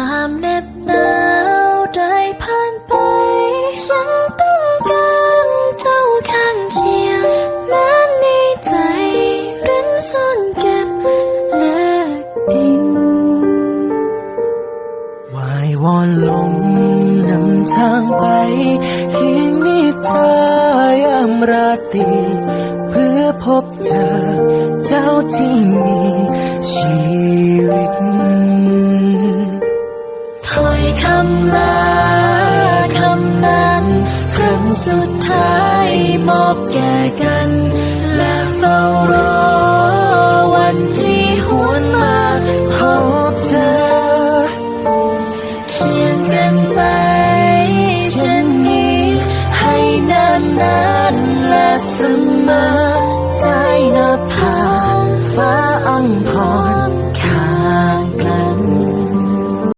ความเหน็บหนาวได้ผ่านไป ยังต้องการเจ้าข้างเคียงแม้ในใจเร้นซ่อนเก็บเลือดดิ่งวายวอนลมนำทางไปเคียงนิทรายามราตรีเพื่อพบเจอเจ้าที่มี คำลาคำนั้น ครั้งสุดท้ายมอบแก่กัน และเฝ้ารอ